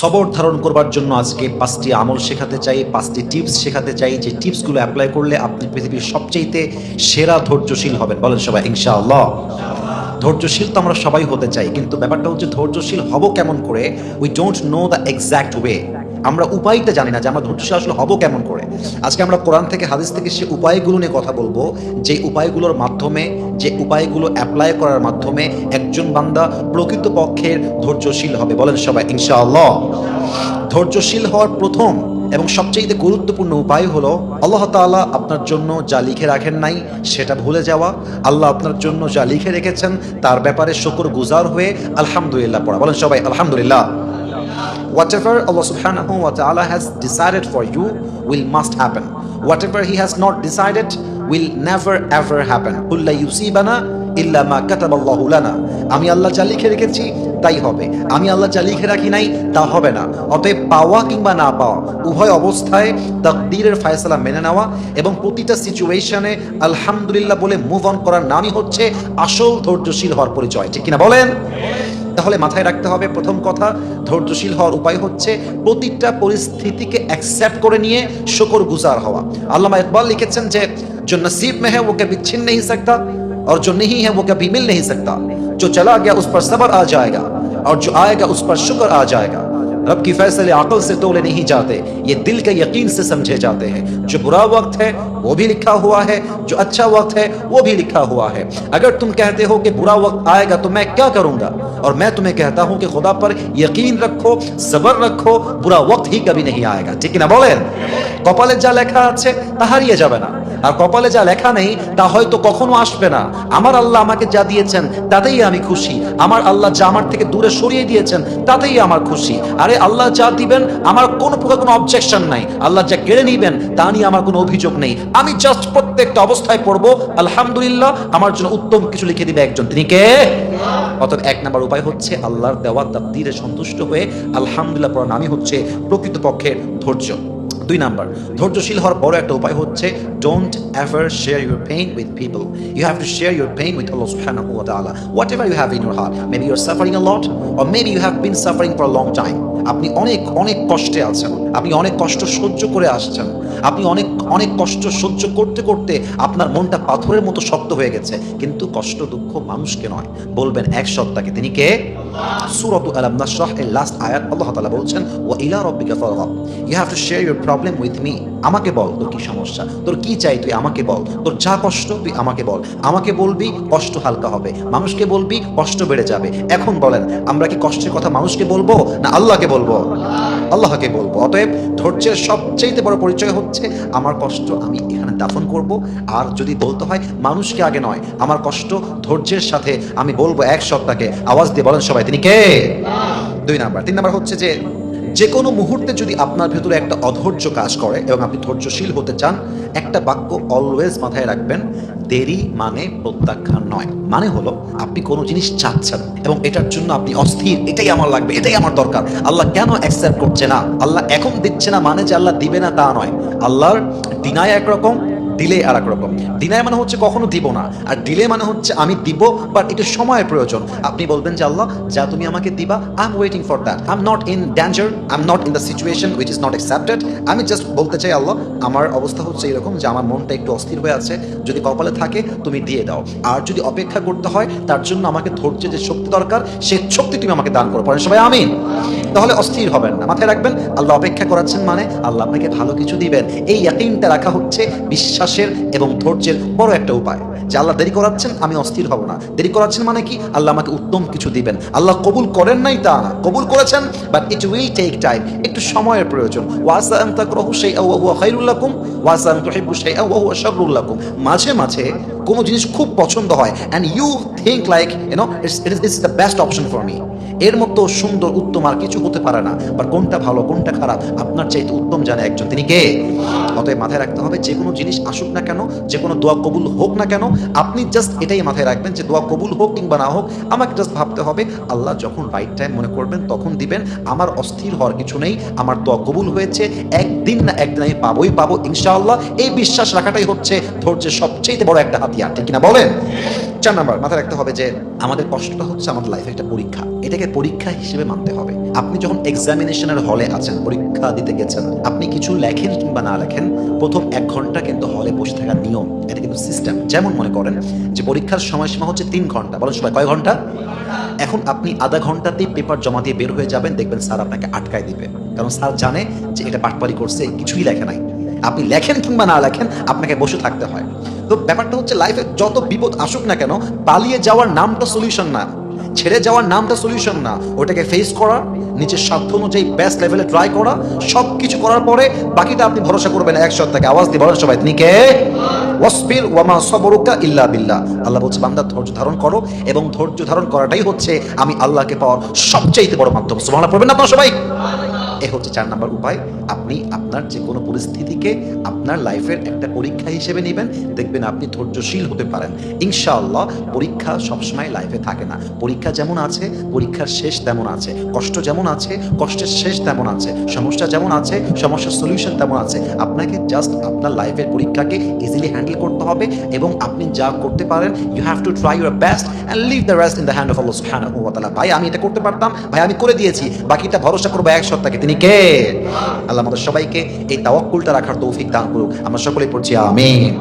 সবর ধারণ করবার জন্য আজকে পাঁচটি আমল শেখাতে চাই, পাঁচটি টিপস শেখাতে চাই। যে টিপসগুলো অ্যাপ্লাই করলে আপনি পৃথিবীর সবচেয়েতে সেরা ধৈর্যশীল হবেন। বলেন সবাই, ইনশাআল্লাহ। ধৈর্যশীল তো আমরা সবাই হতে চাই, কিন্তু ব্যাপারটা হচ্ছে ধৈর্যশীল হব কেমন করে? We don't know the exact way আমরা উপায়টা জানি না যে আমরা ধৈর্যশীল আসলে হব কেমন করে। আজকে আমরা কোরআন থেকে, হাদিস থেকে সে উপায়গুলো নিয়ে কথা বলব। যে উপায়গুলোর মাধ্যমে, যে উপায়গুলো অ্যাপ্লাই করার মাধ্যমে একজন বান্দা প্রকৃতপক্ষের ধৈর্যশীল হবে। বলেন সবাই, ইনশাআল্লাহ। ধৈর্যশীল হওয়ার প্রথম এবং সবচেয়ে গুরুত্বপূর্ণ উপায় হলো, আল্লাহ তাআলা আপনার জন্য যা লিখে রাখেন নাই, সেটা ভুলে যাওয়া। আল্লাহ আপনার জন্য যা লিখে রেখেছেন, তার ব্যাপারে শুকর গুজার হয়ে আলহামদুলিল্লাহ পড়া। বলেন সবাই, আলহামদুলিল্লাহ। whatever Allah subhanahu wa ta'ala has decided for you will must happen. Whatever He has not decided will never, ever happen. আমি আল্লাহ যা লিখে রেখেছি, তাই হবে। আমি আল্লাহ যা লিখে রাখি নাই, তা হবে না। অতএব পাওয়া কিংবা না পাওয়া, উভয় অবস্থায় তাকদীরের ফায়সালা মেনে নেওয়া এবং প্রতিটা সিচুয়েশনে আলহামদুলিল্লাহ বলে মুভ অন করার নামই হচ্ছে আসল ধৈর্যশীল হওয়ার পরিচয়। ঠিক কিনা বলেন? তাহলে মাথায় রাখতে হবে প্রথম কথা ধৈর্যশীল হওয়ার উপায় হচ্ছে প্রতিটা পরিস্থিতিকে অ্যাকসেপ্ট করে নিয়ে শুকর গুজার হওয়া আল্লামা ইকবাল লিখেছেন যে जो नसीब में है वो कभी छिन नहीं सकता और जो नहीं है वो कभी मिल नहीं सकता जो चला गया उस पर सब्र आ जाएगा और जो आएगा उस पर शुक्र आ जाएगा रब की फैसले अकल से तोले नहीं जाते ये दिल के यकीन से समझे जाते हैं जो बुरा वक्त है वो भी लिखा हुआ है जो अच्छा वक्त है वो भी लिखा हुआ है अगर तुम कहते हो कि बुरा वक्त आएगा तो मैं क्या करूंगा और मैं तुम्हें कहता हूं कि खुदा पर यकीन रखो सबर रखो बुरा वक्त ही कभी नहीं आएगा ठीक है ना बोलेन কপালে যা লেখা আছে তা হারিয়ে যাবে না আর কপালে যা লেখা নেই, তা হয়তো কখনো আসবে না। আমার আল্লাহ আমাকে যা দিয়েছেন, তাতেই আমি খুশি। আমার আল্লাহ যা আমার থেকে দূরে সরিয়ে দিয়েছেন, তাতেই আমার খুশি। আরে আল্লাহ যা দিবেন, আমার কোনো প্রকার কোনো অবজেকশন নাই। আল্লাহ যা কেড়ে নিবেন, তা নিয়ে আমার কোনো অভিযোগ নেই। আমি জাস্ট প্রত্যেকটা অবস্থায় পড়ব, আলহামদুলিল্লাহ, আমার জন্য উত্তম কিছু লিখে দিবে একজন। তিনি কে? অতএব এক নাম্বার উপায় হচ্ছে আল্লাহর দেওয়া তাবদিরে সন্তুষ্ট হয়ে, আলহামদুলিল্লাহ পড়ার নামই হচ্ছে প্রকৃতপক্ষের ধৈর্য। দুই নাম্বার, ধৈর্যশীল হওয়ার বড় একটা উপায় হচ্ছে don't ever share your pain with people you have to share your pain with Allah সুবহানাহু ওয়া তাআলা whatever you have in your heart maybe you are suffering a lot or maybe you have been suffering for a long time আপনি অনেক অনেক কষ্টে আছেন, আপনি অনেক কষ্ট সহ্য করে আসছেন, আপনি অনেক অনেক কষ্ট সহ্য করতে করতে আপনার মনটা পাথরের মতো শক্ত হয়ে গেছে। কিন্তু কষ্ট দুঃখ মানুষকে নয়। বলবেন এক সত্তাকে। তিনি কে? সূরাতু আলাম নাশরাহ এর লাস্ট আয়াত আল্লাহ তাআলা বলছেন ওয়া ইলা রাব্বিকা ফারগাব you have to share your problem with me আমাকে বল তোর কি সমস্যা? তোর কি চাই তুই আমাকে বল। তোর যা কষ্ট তুই আমাকে বল। আমাকে বলবি কষ্ট হালকা হবে। মানুষকে বলবি কষ্ট বেড়ে যাবে। এখন বলেন আমরা কি কষ্টের কথা মানুষকে বলব না আল্লাহকে বলব? আল্লাহকে বলব। অতএব ধৈর্যের সবচেয়ে বড় পরিচয় হচ্ছে আমার কষ্ট আমি এখানে দাফন করব। আর যদি বলতে হয়, মানুষকে আগে নয়, আমার কষ্ট, ধৈর্যের সাথে আমি বলব এক সপ্তাহকে আওয়াজ দিয়ে বলেন সবাই, তিনি কে? দুই নাম্বার। তিন নাম্বার হচ্ছে যে যে কোনো মুহূর্তে যদি আপনার ভেতরে একটা অধৈর্য কাজ করে এবং আপনি ধৈর্যশীল হতে চান, একটা বাক্য অলওয়েজ মাথায় রাখবেন দেরি মানে প্রত্যাখ্যান নয়। মানে হলো, আপনি কোনো জিনিস চাচ্ছেন এবং এটার জন্য আপনি অস্থির। এটাই আমার লাগবে, এটাই আমার দরকার। আল্লাহ কেন অ্যাকসেপ্ট করছে না? আল্লাহ এখন দিচ্ছে না মানে যে আল্লাহ দিবে না তা নয়। আল্লাহর দিনায় একরকম ডিলে আর এক রকম। ডিনায় মানে হচ্ছে কখনো দিব না। আর ডিলে মানে হচ্ছে আমি দিব বাট একটু সময়ের প্রয়োজন। আপনি বলবেন যে আল্লাহ, যা তুমি আমাকে দিবা I am waiting for that I am not in danger I am not in the situation which is not accepted আমি জাস্ট বলতে চাই আল্লাহ, আমার অবস্থা হচ্ছে এরকম যে আমার মনটা একটু অস্থির হয়ে আছে। যদি কপালে থাকে, তুমি দিয়ে দাও। আর যদি অপেক্ষা করতে হয়, তার জন্য আমাকে ধৈর্যের যে শক্তি দরকার সেই শক্তি তুমি আমাকে দান করো। পরে সবাই, আমিন। তাহলে অস্থির হবেন না। মাথায় রাখবেন, আল্লাহ অপেক্ষা করাচ্ছেন মানে আল্লাহ আপনাকে ভালো কিছু দিবেন। এই ইয়াকিনটা রাখা হচ্ছে বিশ্বাসের এবং ধৈর্যের বড় একটা উপায়। যে আল্লাহ দেরি করাচ্ছেন, আমি অস্থির হব না। দেরি করাচ্ছেন মানে কি? আল্লাহ আমাকে উত্তম কিছু দিবেন। আল্লাহ কবুল করেন নাই তা না। কবুল করেছেন but it will take time একটু সময়ের প্রয়োজন। মাঝে মাঝে কোনো জিনিস খুব পছন্দ হয় and you think like you know it's it the best option for me এর মতো সুন্দর, উত্তম আর কিছু হতে পারে না। বা কোনটা ভালো, কোনটা খারাপ, আপনার চাইতে উত্তম জানে একজন। তিনি কে? অতএব মাথায় রাখতে হবে, যে কোনো জিনিস আসুক না কেন, যে কোনো দোয়া কবুল হোক না কেন, আপনি জাস্ট এটাই মাথায় রাখবেন যে দোয়া কবুল হোক কিংবা না হোক, আমাকে জাস্ট ভাবতে হবে, আল্লাহ যখন রাইট টাইম মনে করবেন, তখন দিবেন। আমার অস্থির হওয়ার কিছু নেই, আমার দোয়া কবুল হয়েছে একদিন একদিন না একদিন আমি পাবোই, পাবো ইনশাআল্লাহ। এই বিশ্বাস রাখাটাই হচ্ছে ধৈর্যের সবচেয়ে বড় একটা হাতিয়ার, ঠিক কিনা বলেন? চার নাম্বার, মাথায় রাখতে হবে যে আমাদের কষ্টটা হচ্ছে আমাদের লাইফে একটা পরীক্ষা। এটাকে পরীক্ষা হিসেবে মানতে হবে। আপনি যখন এক্সামিনেশনের হলে আছেন, পরীক্ষা দিতে গেছেন, আপনি কিছু লেখেন কিংবা না লেখেন, প্রথম এক ঘণ্টা কিন্তু হলে বসে থাকার নিয়ম, এটা কিন্তু সিস্টেম যেমন মনে করেন যে পরীক্ষার সময়সীমা হচ্ছে তিন ঘণ্টা, বলেন সবাই কয় ঘণ্টা? এখন আপনি আধা ঘন্টাতেই পেপার জমা দিয়ে বের হয়ে যাবেন, দেখবেন স্যার আপনাকে আটকায় দিবে। কারণ স্যার জানে যে এটা পাটপারি করছে, কিছুই লেখে নাই। আপনি লেখেন কিংবা না লেখেন, আপনাকে বসে থাকতে হয়। তো ব্যাপারটা হচ্ছে লাইফে যত বিপদ আসুক না কেন, পালিয়ে যাওয়ার নামটা সলিউশন না। ছেড়ে যাওয়ার নামটা সলিউশন না। ওটাকে ফেস করা, নিজের সাধ্য অনুযায়ী বেস্ট লেভেলে ট্রাই করা সব কিছু করার পরে বাকিটা আপনি ভরসা করবেন এক সত্তাকে আওয়াজ দিয়ে বলেন সবাই তিনি কে? ওয়াসবির ওয়ামা সবরুকা ইল্লা বিল্লাহ। আল্লাহ বলছে, বান্দা, ধৈর্য ধারণ করো এবং ধৈর্য ধারণ করাটাই হচ্ছে আমি আল্লাহকে পাওয়ার সবচাইতে বড় মাধ্যম। সুবহানাল্লাহ, পড়বেন না আপনারা সবাই? এ হচ্ছে চার নাম্বার উপায়। আপনি আপনার যে কোনো পরিস্থিতিকে আপনার লাইফের একটা পরীক্ষা হিসেবে নেবেন, দেখবেন আপনি ধৈর্যশীল হতে পারেন। ইনশাআল্লাহ, পরীক্ষা সবসময় লাইফে থাকে না। পরীক্ষা যেমন আছে, পরীক্ষার শেষ তেমন আছে। কষ্ট যেমন আছে, কষ্টের শেষ তেমন আছে। সমস্যা যেমন আছে, সমস্যার সলিউশন তেমন আছে। আপনাকে জাস্ট আপনার লাইফের পরীক্ষাকে ইজিলি হ্যান্ডেল করতে হবে এবং আপনি যা করতে পারেন you have to try your best and leave the rest in the hand of Allah সুবহানাহু ভাই, আমি এটা করতে পারতাম, ভাই, আমি করে দিয়েছি। বাকিটা ভরসা করব এক সত্তাকে তিনি কে আল্লাহ আমাদের সবাইকে এই তাওয়াক্কুলটা রাখার তৌফিক দান করুক। আমরা সকলেই পড়ছি আমিন।